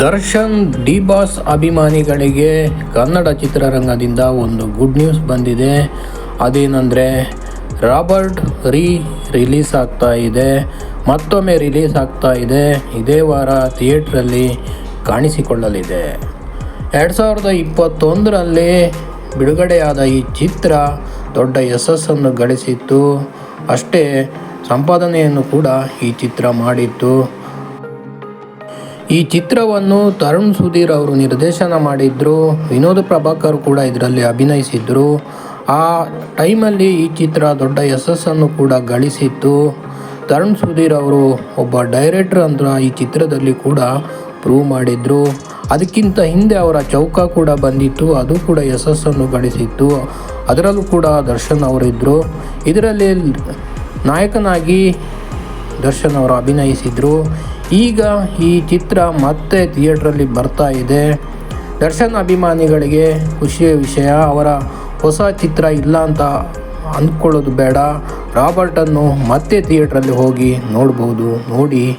Darshan D boss ಅಭಿಮಾನಿಗಳಿಗೆ ಕನ್ನಡ ಚಿತ್ರರಂಗದಿಂದ ಒಂದು good news ಬಂದಿದೆ. ಅದೇನೆಂದರೆ, ರಾಬರ್ಟ್ ರೀ ರಿಲೀಸ್ ಆಗ್ತಾ ಇದೆ. ಮತ್ತೊಮ್ಮೆ ರಿಲೀಸ್ ಆಗ್ತಾ ಇದೆ. ಇದೇ ವಾರ ಥಿಯೇಟ್ರಲ್ಲಿ ಕಾಣಿಸಿಕೊಳ್ಳಲಿದೆ. ಎರಡು ಸಾವಿರದ ಇಪ್ಪತ್ತೊಂದರಲ್ಲಿ ಬಿಡುಗಡೆಯಾದ ಈ ಚಿತ್ರ ದೊಡ್ಡ ಯಶಸ್ಸನ್ನು ಗಳಿಸಿತ್ತು. ಅಷ್ಟೇ, ಸಂಪಾದನೆಯನ್ನು ಕೂಡ ಈ ಚಿತ್ರ ಮಾಡಿತ್ತು. ಈ ಚಿತ್ರವನ್ನು ತರುಣ್ ಸುಧೀರ್ ಅವರು ನಿರ್ದೇಶನ ಮಾಡಿದ್ರು, ವಿನೋದ್ ಪ್ರಭಾಕರ್ ಕೂಡ ಇದರಲ್ಲಿ ಅಭಿನಯಿಸಿದ್ರು. ಆ ಟೈಮಲ್ಲಿ ಈ ಚಿತ್ರ ದೊಡ್ಡ ಯಶಸ್ಸನ್ನು ಕೂಡ ಗಳಿಸಿತ್ತು. ತರುಣ್ ಸುಧೀರ್ ಅವರು ಒಬ್ಬ ಡೈರೆಕ್ಟರ್ ಅಂತ ಈ ಚಿತ್ರದಲ್ಲಿ ಕೂಡ ಪ್ರೂವ್ ಮಾಡಿದ್ರು. ಅದಕ್ಕಿಂತ ಹಿಂದೆ ಅವರ ಚೌಕ ಕೂಡ ಬಂದಿತ್ತು, ಅದು ಕೂಡ ಯಶಸ್ಸನ್ನು ಗಳಿಸಿತ್ತು. ಅದರಲ್ಲೂ ಕೂಡ ದರ್ಶನ್ ಅವರಿದ್ದರು ಇದರಲ್ಲಿ ನಾಯಕನಾಗಿ ದರ್ಶನ್ ಅವರು ಅಭಿನಯಿಸಿದರು. ಈಗ ಈ ಚಿತ್ರ ಮತ್ತೆ ಥಿಯೇಟ್ರಲ್ಲಿ ಬರ್ತಾ ಇದೆ. ದರ್ಶನ್ ಅಭಿಮಾನಿಗಳಿಗೆ ಖುಷಿಯ ವಿಷಯ, ಅವರ ಹೊಸ ಚಿತ್ರ ಇಲ್ಲ ಅಂತ ಅಂದ್ಕೊಳ್ಳೋದು ಬೇಡ. ರಾಬರ್ಟನ್ನು ಮತ್ತೆ ಥಿಯೇಟ್ರಲ್ಲಿ ಹೋಗಿ ನೋಡ್ಬೋದು. ನೋಡಿ.